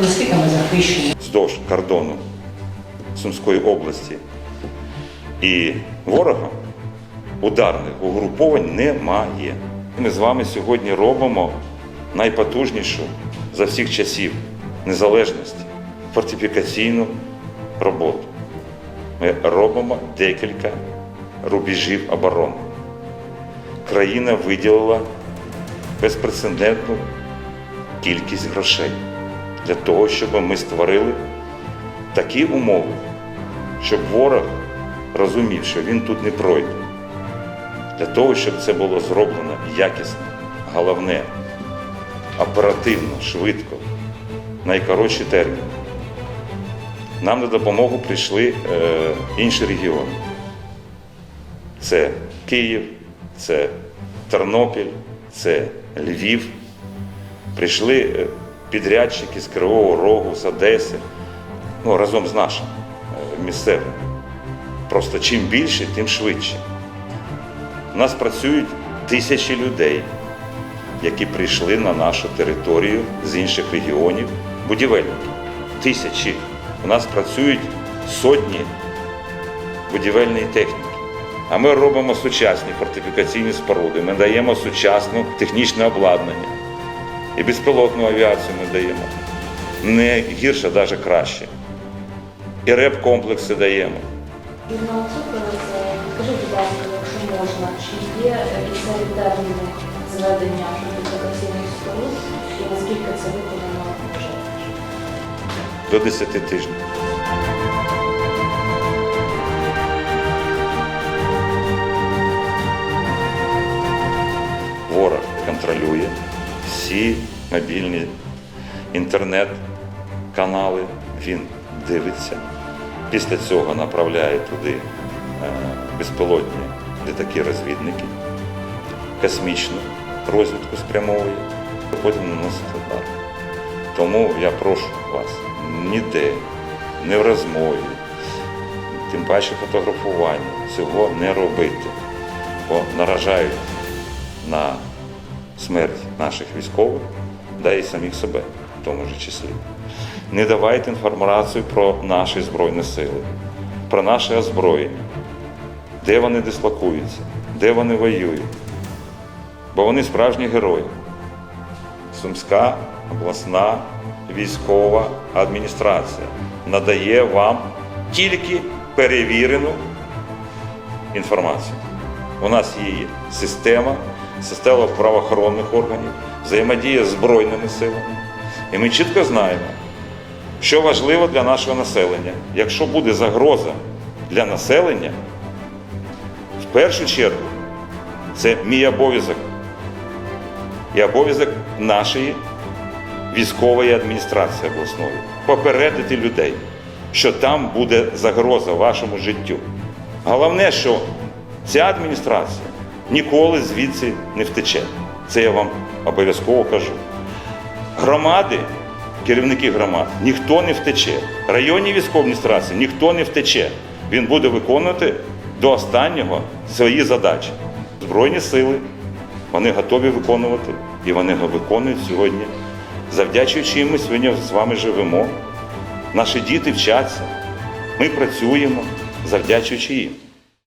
Наскільки ми захищені? вздовж кордону Сумської області. І ворога ударних угруповань немає. Ми з вами сьогодні робимо найпотужнішу за всіх часів незалежності фортифікаційну роботу. Ми робимо декілька рубежів оборони. Країна виділила безпрецедентну кількість грошей для того, щоб ми створили такі умови, щоб ворог розумів, що він тут не пройде. Для того, щоб це було зроблено якісно, головне, оперативно, швидко, найкоротші терміни. Нам на допомогу прийшли е, інші регіони. Це Київ, це Тернопіль, це Львів. Прийшли е, підрядчики з Кривого Рогу, з Одеси, ну, разом з нашим е, місцевим. Просто чим більше, тим швидше. У нас працюють тисячі людей, які прийшли на нашу територію з інших регіонів, будівельники. Тисячі. У нас працюють сотні будівельної техніки. А ми робимо сучасні фортифікаційні споруди, ми даємо сучасне технічне обладнання. І безпілотну авіацію ми даємо. Не гірше, навіть краще. І реп-комплекси даємо. І на цю скажіть, будь ласка, якщо можна, чи є кінцеві терміни зведення фортифікаційних споруд і наскільки це виконано вже? до 10 тижнів. Ворог контролює всі мобільні інтернет-канали, він дивиться. Після цього направляє туди е, безпілотні літаки-розвідники, космічну розвідку спрямовує, потім наносить удар. Тому я прошу вас ніде, не в розмові, тим паче фотографування, цього не робити, бо наражають на смерть наших військових, да і самих себе в тому ж числі. Не давайте інформацію про наші Збройні сили, про наше озброєння, де вони дислокуються, де вони воюють. Бо вони справжні герої. Сумська обласна військова адміністрація надає вам тільки перевірену інформацію. У нас є система, система правоохоронних органів, взаємодія з Збройними силами. І ми чітко знаємо, що важливо для нашого населення. Якщо буде загроза для населення, в першу чергу це мій обов'язок і обов'язок нашої військової адміністрації обласної попередити людей, що там буде загроза вашому життю. Головне, що ця адміністрація ніколи звідси не втече. Це я вам обов'язково кажу. Громади, керівники громад, ніхто не втече. Районні військові адміністрації ніхто не втече. Він буде виконувати до останнього свої задачі. Збройні сили вони готові виконувати, і вони виконують сьогодні. Завдячуючи їм, ми сьогодні з вами живемо. Наші діти вчаться, ми працюємо, завдячуючи їм.